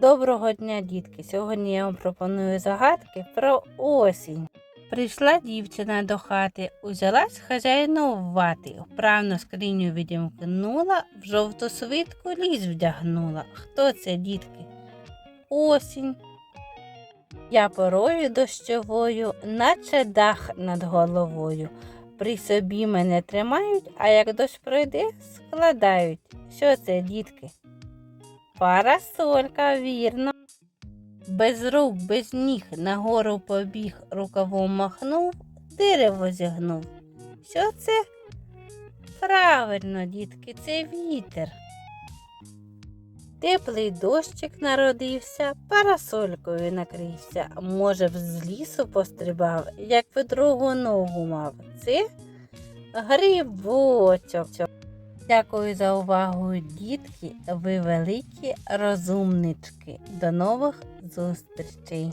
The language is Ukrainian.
Доброго дня, дітки! Сьогодні я вам пропоную загадки про осінь. Прийшла дівчина до хати, узялась хазяйнувати, вправно скриню відімкнула, в жовту свитку ліс вдягнула. Хто це, дітки? Осінь. Я порою дощовою, наче дах над головою. При собі мене тримають, а як дощ пройде, складають. Що це, дітки? Парасолька, вірно. Без рук, без ніг нагору побіг, рукавом махнув, дерево зігнув. Що це? Правильно, дітки, це вітер. Теплий дощик народився, парасолькою накрився. Може, б з лісу пострибав, як би другу ногу мав. Це грибочок. Дякую за увагу, дітки. Ви великі розумнички. До нових зустрічей!